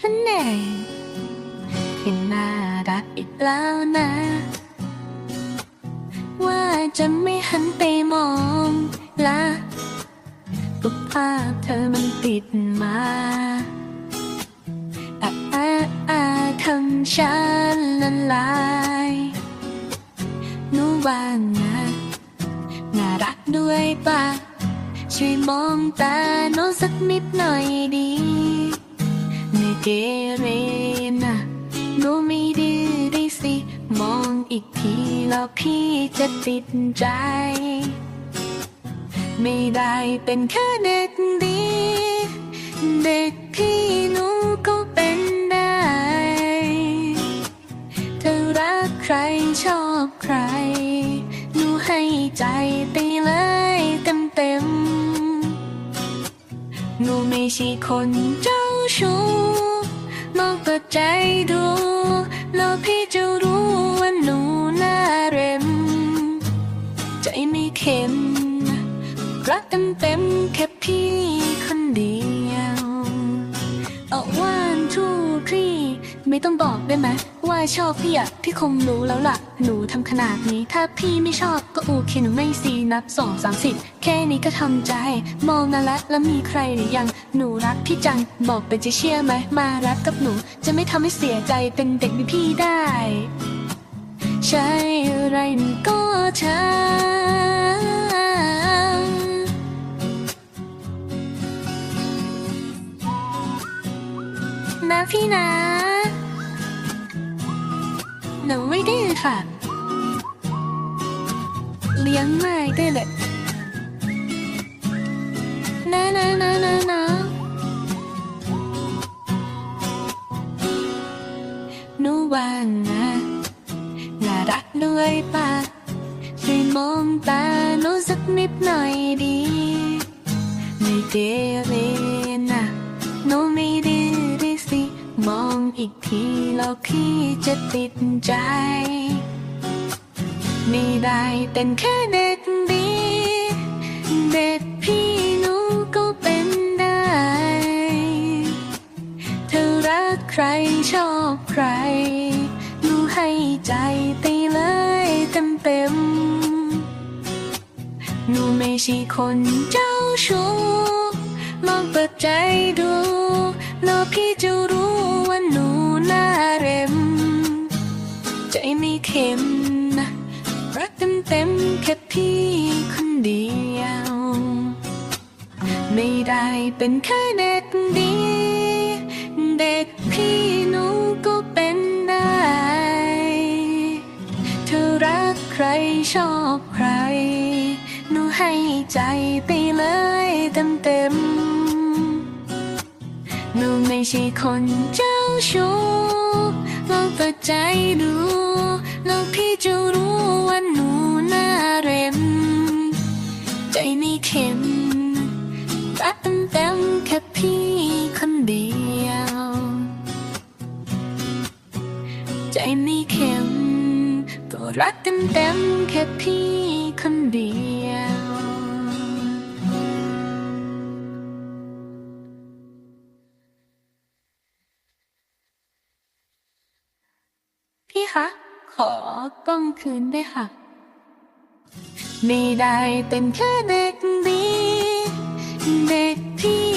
ฮันแน่เห็นน่ารักอีกแล้วนะ ว่าจะไม่หันไปมองละก็ภาพเธอมันติดมาอาอาอาทำฉันละลายหนูว่านะน่ารักด้วยปะช่วยมองตาโน้สักนิดหน่อยดี เกเรนะหนูไม่ดื้อได้สิ มองอีกทีแล้วพี่จะติดใจ ไม่ได้เป็นแค่เด็กดี เด็กพี่หนูก็เป็นได้เธอรักใครชอบใคร หนูให้ใจไปเลยเต็มเต็มหนูไม่ใช่คนเจ้าชู้ ใจดู แล้วพี่จะรู้ว่าหนูน่าเร็ม ใจไม่เข็ม รักเต็มเต็มแค่พี่คนเดียวเอา one two three ไม่ต้องบอกได้ไหมว่าชอบพี่อะพี่คงรู้แล้วล่ะ หนูทำขนาดนี้ ถ้าพี่ไม่ชอบก็โอเคหนูไม่ซีนับสองสามสิบแค่นี้ก็ทำใจ มองนาละแล้วมีใครหรือยัง หนูรักพี่จัง บอกไปจะเชื่อไหมมารักกับหนู จะไม่ทำให้เสียใจเป็นเด็กมีพี่ได้ ใช่อะไรก็เธอนะพี่นะ หนูไม่ดื้อค่ะ เลี้ยงไม่ได้เลยนะนะนะนะนะหนูว่านะน่ารักด้วยปะช่วยมองตาหนูสักนิดหน่อยดี ไม่เกเรน อีกทีแล้วพี่จะติดใจ ไม่ได้เป็นแค่เด็กดีเด็กพี่หนูก็เป็นได้ เธอรักใครชอบใครหนูให้ใจไปเลยเต็มเต็มหนูไม่ใช่คนเจ้าชู้ลองเปิดใจดู เป็นแค่เด็กดี เด็กพี่หนูก็เป็นได้ เธอรักใครชอบใคร หนูให้ใจไปเลยเต็มเต็มหนูไม่ใช่คนเจ้าชู้ลองเปิดใจดู แล้วพี่จะรู้ว่าหนู ใจไม่เข็มก็รักเต็มเต็มแค่พี่คนเดียวพี่คะขอกล้องคืนได้ค่ะ ไม่ได้เป็นแค่เด็กดี เด็กพี่